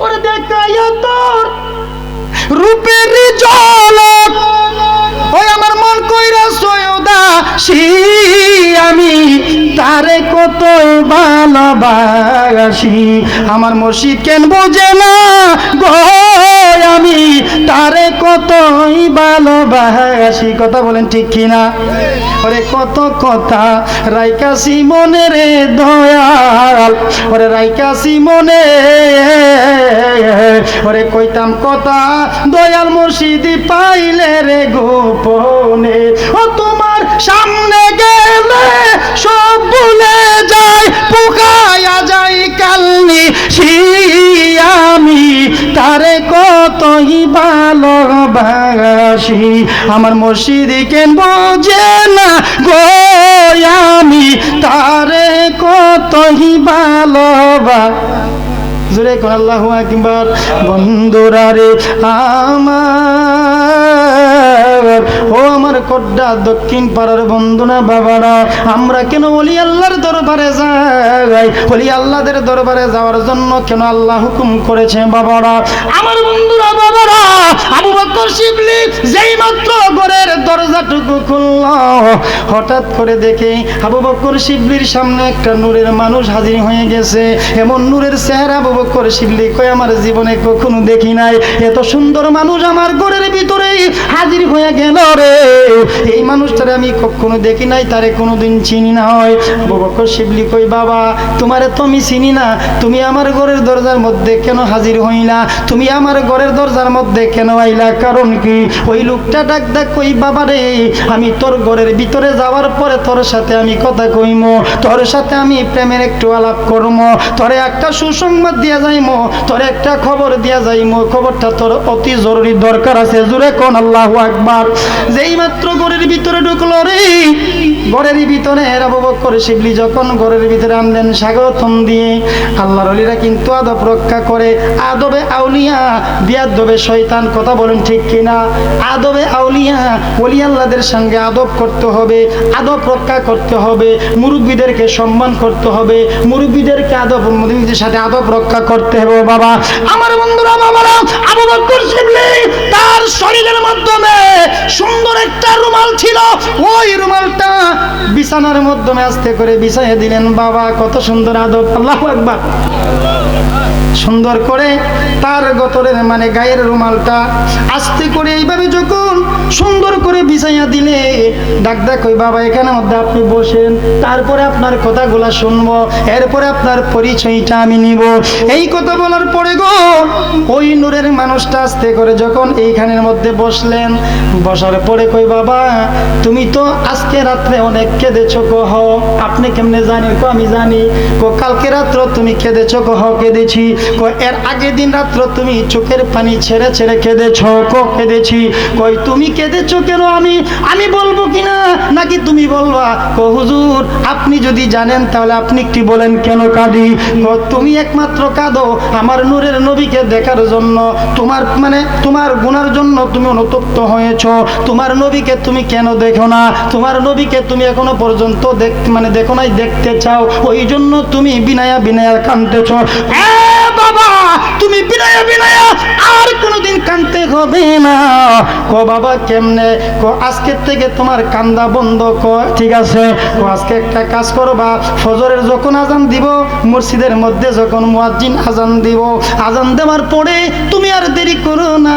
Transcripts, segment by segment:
ওরে দেখাইয়া তোর। রূপের ঝলক। ওই আমার মন কইরা সয়দা সি আমি তারে কতই ভালোবাসি। আমার মসজিদ কেন বোঝে না গো, আমি তারে কতই ভালোবাসি। কথা বলেন ঠিক কিনা? ওরে কত কথা, রাইকাসি মনে রে দয়াল। ওরে রাইকাসি মনে ওরে কইতাম কথা, দয়াল মুর্শিদি পাইলে রে গোপনে। ও সামনে গেলে সব ভুলে যায়, পোকায়া যাই কালনি। আমি তারে কতই ভালোবাসি। আমার মসজিদি কেন বোঝে না গো, আমি তারে কতই ভালোবাসি। জোরে কোন আল্লাহু আকবার, বন্ধুরা রে আমার। ও আমার কড্ডা দক্ষিণ পাড়ার বন্ধুরা বাবারা, আমরা কেন ওলি আল্লাহর দরবারে যাই? ওলি আল্লাহদের দরবারে যাওয়ার জন্য কেন আল্লাহ হুকুম করেছে বাবারা? আমার বন্ধুরা বাবারা, আবু বকর শিবলি যেই মাত্র ঘরের দরজাটুকু খুলল, হঠাৎ করে দেখে আবু বকর শিবলির সামনে একটা নূরের মানুষ হাজির হয়ে গেছে। এমন নূরের চেহারা আবু বকর শিবলি কই আমার জীবনে কখনো দেখি নাই। এত সুন্দর মানুষ আমার ঘরের ভিতরেই হাজির হয়ে গেল রে। এই মানুষটারে আমি কখনো দেখি নাই, তারে কোনোদিন চিনি না হয়। বকর শিবলি কই, বাবা, তোমারে তো আমি চিনি না। তুমি আমার ঘরের দরজার মধ্যে কেন হাজির হইলা? তুমি আমার ঘরের দরজার মধ্যে কেন আইলা? কারণ কি? ওই লোকটা ডাক ডাক কই, বাবা রে, আমি তোর ঘরের ভিতরে যাওয়ার পরে তোর সাথে আমি কথা কইম। তোর সাথে আমি প্রেমের একটু আলাপ করম। তোরে একটা সুসংবাদ দিয়া যাইমো। তোর একটা খবর দিয়া যাইমো। খবরটা তোর অতি জরুরি দরকার আছে। জুড়ে কোন আল্লাহ আকবার। যেই মাত্র ঘরের ভিতরে ঢুকলো রে, ঘরের ভিতরে শিবলি যখন ঘরের ভিতরে আনলেন স্বাগতম দিয়ে কিন্তু আদব রক্ষা করে, আদবে আউলিয়া শয়তান, কথা বলেন ঠিক কিনা? আদবে আউলিয়া সঙ্গে আদব করতে হবে, আদব রক্ষা করতে হবে, মুরব্বীদেরকে সম্মান করতে হবে, মুরব্বীদেরকে আদব, মুরব্বীদের সাথে আদব রক্ষা করতে হবে বাবা। আমার বন্ধুরা, বাবারা, আবু বকর শিবলি তার শরীরের মাধ্যমে সুন্দর একটা রুমাল ছিল। ওই রুমালটা বিছানার মধ্যে আস্তে করে বিছাইয়ে দিলেন। বাবা, কত সুন্দর আদব। আল্লাহ একবার সুন্দর করে তার গতরের মানে গায়ের রুমালটা আস্তে করে এইভাবে যখন সুন্দর করে বিছাইয়া দিলে ডাক ডাক ওই বাবা, এখানে মধ্যে আপনি বসেন। তারপরে আপনার কথাগুলা শুনব, এরপরে আপনার পরিচয়টা আমি নিব। এই কথা বলার পরে গো, ওই নূরের মানুষটা আস্তে করে যখন এইখানের মধ্যে বসলেন, বসার পরে কই বাবা, তুমি তো আজকে রাত্রে অনেক কেঁদেছ কহ আপনি কেমনে জানেন? কো, আমি জানি। কো, কালকে রাত্র তুমি কেঁদেছ কহ কেঁদেছি। কো, এর আগের দিন রাত্র তুমি চোখের পানি ছেড়ে ছেড়ে কেঁদেছ, কো, কেঁদেছি। কই তুমি কেঁদেছ কেন আমি? আমি বলব কিনা? নাকি তুমি বলবা কো হুজুর, আপনি যদি জানেন, তাহলে আপনি একটি বলেন, কেন কাঁদি? তুমি একমাত্র কাঁদো আমার নূরের নবীকে দেখার জন্য। তোমার মানে তোমার গুনার জন্য তুমি অনুতপ্ত হয়েছ। তোমার নবীকে তুমি কেন দেখো না? তোমার নবীকে তুমি এখনও পর্যন্ত দেখ মানে দেখো নাই, দেখতে চাও। ওই জন্য তুমি বিনায়া বিনায়া কানতেছ এ বাবা, তুমি বিনায়া বিনায়া, আর কোনোদিন কানতে হবে না। কো বাবা, কেমনে? কো থেকে তোমার কান্দা বন্ধ ক ঠিক আছে? কো আজকে একটা কাজ করবা, ফজরের যখন আজান দিব, মসজিদের মধ্যে যখন মুয়াজ্জিন আজান দিব, আজান দেওয়ার পরে তুমি আর দেরি করো না।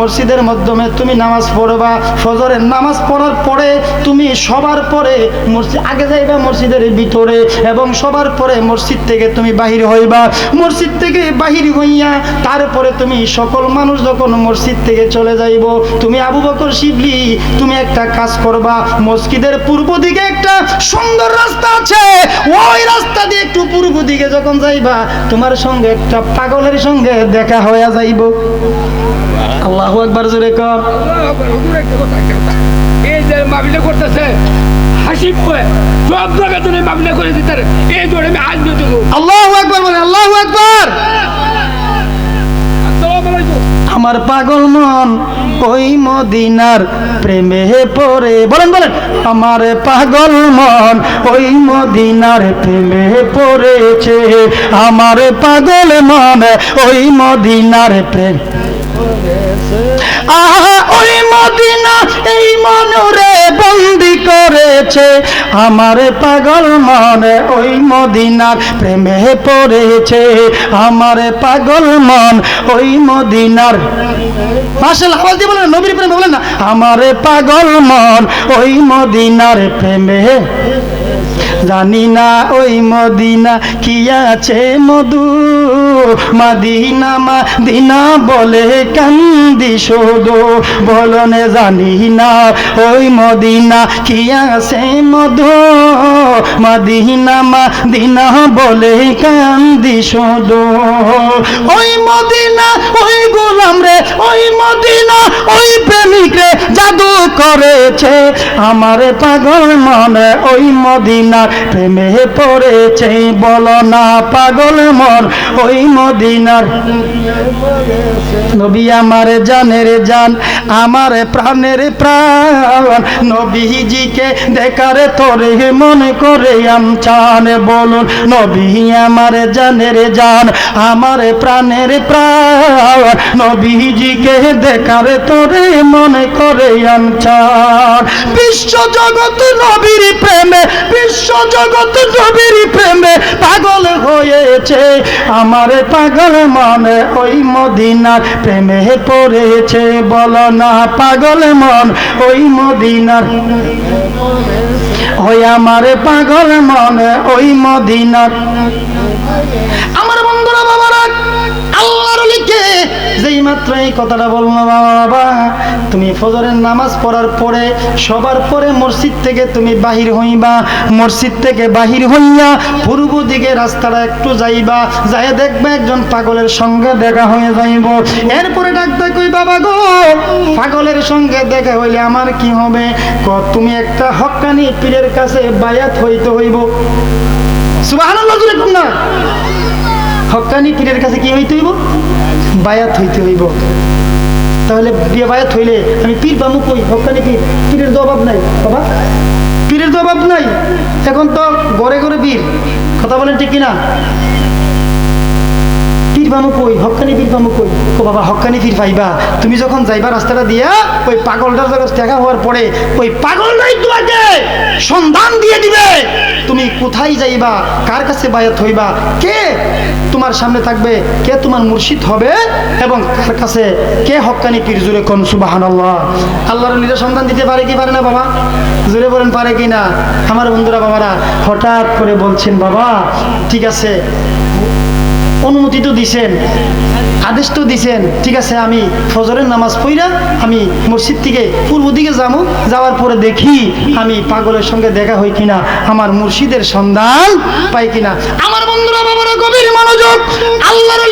মসজিদের মাধ্যমে তুমি নামাজ পড়বা, ফজরের নামাজ পড়ার পরে তুমি সবার পরে মসজিদ আগে যাইবা মসজিদের ভিতরে, এবং সবার পরে মসজিদ থেকে তুমি বাহির হইবা। মসজিদ থেকে বাহির হইয়া, তারপরে তুমি সকল মানুষ যখন মসজিদ থেকে চলে যাইব, তুমি আবু বকর শিবলি, তুমি একটা কাজ করবা, মসজিদের পূর্ব দিকে একটা সুন্দর রাস্তা আছে। ওই রাস্তা দিয়ে একটু পূর্ব দিকে যখন যাইবা, তোমার সঙ্গে একটা পাগলের সঙ্গে দেখা হয়ে যাইব। আল্লাহ একবার জোরে কর। এই যে মামলা করতেছে হাসি পায় সব জায়গা তুমি মামলা করে দিতে এই জন্য আমি আজ দেবো আল্লাহ একবার বলে আল্লাহ একবার আসসালামু আলাইকুম। আমার পাগল মন ওই মদিনার প্রেমে পড়ে। বলেন বলেন। আমার পাগল মন ওই মদিনার প্রেমে পড়েছে। আমার পাগল মন ওই মদিনার প্রেম আহা, ওই মদিনা এই মনরে বন্দি করেছে। আমার পাগল মনে ওই মদিনার প্রেমে পড়েছে। আমার পাগল মন ওই মদিনার মাসাল আওয়াজ দিয়ে বলেন, নবীর প্রেমে বলেন না। আমার পাগল মন ওই মদিনার প্রেমে জানি না ওই মদিনা কি আছে মধু। মাদিনা মাদিনা বলে কান্দি শুধু। বলনে জানি না ওই মদিনা কি আছে মধু। মাদিনা মাদিনা বলে কান্দি শুধু। ওই মদিনা, ওই গোলাম রে, ওই মদিনা, ওই প্রেমিক রে, জাদু করেছে। আমার পাগল মনে ওই মদিনার প্রেমে পড়েছে, বল না পাগল মর, ওই মদিনার নবী আমার জানের জান, আমার প্রাণের প্রাণ। নবীজিকে দেখার তোরে মনে করে আমচান বলুন, নবী আমার জানের জান, আমার প্রাণের প্রাণ। নবীজিকে দেখার তোরে মনে করে আমচান বিশ্ব জগৎ নবীর প্রেমে, বিশ্ব জগৎ নবীর প্রেমে পাগল হয়েছে। আমার পাগল মনে ওই মদিনার প্রেমে পড়েছে। বল না পাগল মন ওই মদিনার। ওই আমার পাগল মনে ওই মদিনার। আমার মাত্র এই কথাটা বলল, বাবা তুমি ফজরের নামাজ পড়ার পরে সবার পরে মসজিদ থেকে তুমি বাহির হইবা, মসজিদ থেকে বাহির হইয়া পূর্ব দিকে রাস্তাটা একটু যাইবা যাই দেখবে একজন পাগলের সঙ্গে দেখা হয়ে যাইব। এরপরে ডাক্তার কই বাবা গো, পাগলের সঙ্গে দেখা হইলে আমার কি হবে? ক, তুমি একটা হক্কানি পীরের কাছে বায়াত হইতে হইব। কম হক্কানি পীরের কাছে কি হইতে হইব? বায়াত হইতে হইব। তাহলে বিয়ে বায়াত হইলে আমি পীর বামু কই হকানি পীর। পীরের তো অভাব নাই, বাবা। পীরের তো অভাব নাই। এখন তো ঘরে ঘরে পীর। কথা বলেন ঠিক কিনা? পীর বামু কই? হক্কানি পীর বামু কই? ও বাবা হক্কানি পীর পাইবা তুমি যখন যাইবা রাস্তাটা দিয়া, ওই পাগলটার যখন দেখা হওয়ার পরে, ওই পাগলটাই তোমাকে! সন্ধান দিয়ে দিবে! তুমি কোথায় যাইবা? কার কাছে বায়াত হইবা? কে তোমার সামনে থাকবে? কে তোমার মুর্শিদ হবে? এবং কার কাছে? কে হক্কানি পীর? জুড়ে কোন সুবাহান আল্লাহ আল্লাহর নিজের সন্ধান দিতে পারে কি পারে না বাবা? জুড়ে বলেন, পারে কি না? আমার বন্ধুরা, বাবারা, হঠাৎ করে বলছেন, বাবা, ঠিক আছে অনুমতি তো দিছেন, আদেশ তো দিছেন, ঠিক আছে, আমি ফজরের নামাজ পড়া আমি মসজিদ থেকে পূর্ব দিকে যাব যাওয়ার পরে দেখি আমি পাগলের সঙ্গে দেখা হই কিনা, আমার মুর্শিদের সন্ধান পাই কিনা। আমার বন্ধুরা বাবারা, গভীর মনোযোগ, আল্লাহর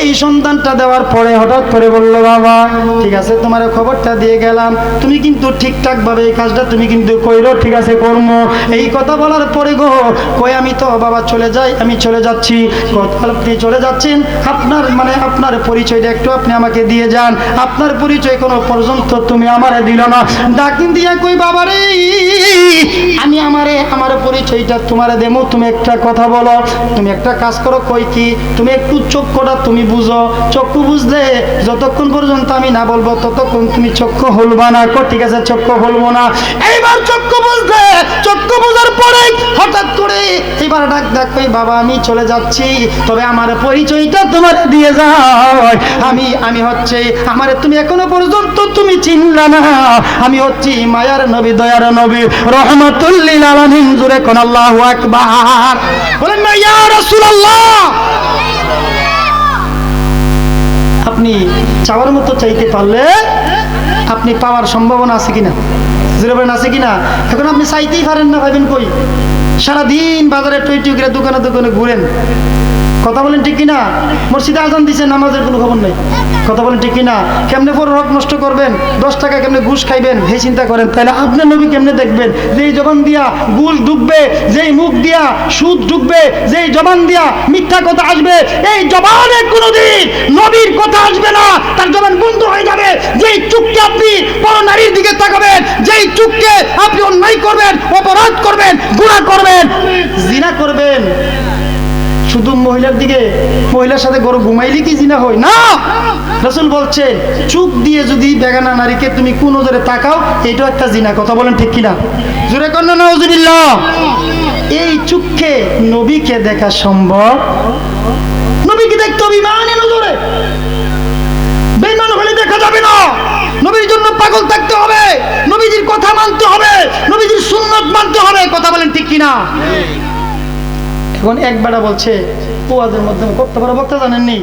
এই সন্তানটা দেওয়ার পরে হঠাৎ করে বলল, বাবা, ঠিক আছে, তোমার খবরটা দিয়ে গেলাম। তুমি কিন্তু ঠিকঠাক ভাবে এই কাজটা তুমি কিন্তু কইরো, ঠিক আছে, কর্ম। এই কথা বলার পরে গো, কই আমি তো, বাবা, চলে যাই, আমি চলে যাচ্ছি। আপনি চলে যাচ্ছেন, আপনার মানে আপনার পরিচয়টা একটু আপনি আমাকে দিয়ে যান। আপনার পরিচয় কোনো পর্যন্ত তুমি আমারে দিল না। ডাকিন দিয়া কই, বাবা রে, আমি আমারে, আমার পরিচয়টা তোমারে দেবো। তুমি একটা কথা বলো, তুমি একটা কাজ করো, কই কি? তুমি একটু চক্ষুটা তুমি বুঝো, চক্ষু বুঝলে যতক্ষণ পর্যন্ত আমি না বলব ততক্ষণ তুমি চক্ষু হলবা না। ঠিক আছে, চক্ষু হলবো না। এইবার চক্ষু বুঝলে, চক্ষু বোঝার পরে হঠাৎ করে এবার ডাক ডাক কই, বাবা, আমি চলে যাচ্ছি, তবে আমার পরিচয়টা তোমার দিয়ে যাও। আমি আমি হচ্ছে, আমারে তুমি এখনও পর্যন্ত তুমি চিনলা না। আমি হচ্ছি মায়ার নবী, দয়ার নবী। রহমতুল্লিল আলামিন জুড়ে কোন আল্লাহু আকবার। বলেন না, ইয়া রাসূলুল্লাহ! চাওয়ার মতো চাইতে পারলে আপনি পাওয়ার সম্ভাবনা আছে কিনা? জিরোবেন আছে কিনা? এখন আপনি চাইতেই পারেন না ভাবেন কই? সারাদিন বাজারে টুই টুই করে দোকানে দোকানে ঘুরেন। কথা বলেন ঠিক কিনা? মসজিদে আজান দিছে, নামাজের কোনো খবর নেই। কথা বলেন ঠিক কিনা? কেমনে পর হক নষ্ট করবেন? দশ টাকা কেমনে ঘুষ খাইবেন? হে চিন্তা করেন, তাহলে আপনার নবী কেমনে দেখবেন? যেই জবান দিয়া গুল ডুববে যেই মুখ দিয়া সুদ ডুববে যেই জবান দিয়া মিথ্যা কথা আসবে, এই জবানে কোনোদিন নবীর কথা আসবে না। তার জবান বন্ধ হয়ে যাবে। যেই চুপকে আপনি বড় নারীর দিকে তাকাবেন, যেই চুপকে আপনি অন্যায় করবেন অপরাধ করবেন গুণা করবেন জিনা করবেন শুধু মহিলার দিকে, মহিলার সাথে গরু ঘুমাইলে কি জিনা হয়? না! রসুল বলছে, চুপ দিয়ে যদি বেগানা নারীকে তুমি কোন নজরে তাকাও, এটাও একটা জিনা। কথা বলেন ঠিক কিনা? জোরে কন্যা নজুবিল্লাহ এই চুপকে নবীকে দেখা সম্ভব? নবীকে দেখতে হবে নজরে। হলে দেখা যাবে না। নবীর জন্য পাগল থাকতে হবে। নবীজির কথা মানতে হবে। নবীজির সুন্নত মানতে হবে। কথা বলেন ঠিক কিনা? এখন এক বেটা বলছে পোয়াদের মাধ্যমে করতে পারে বক্তা জানেননি?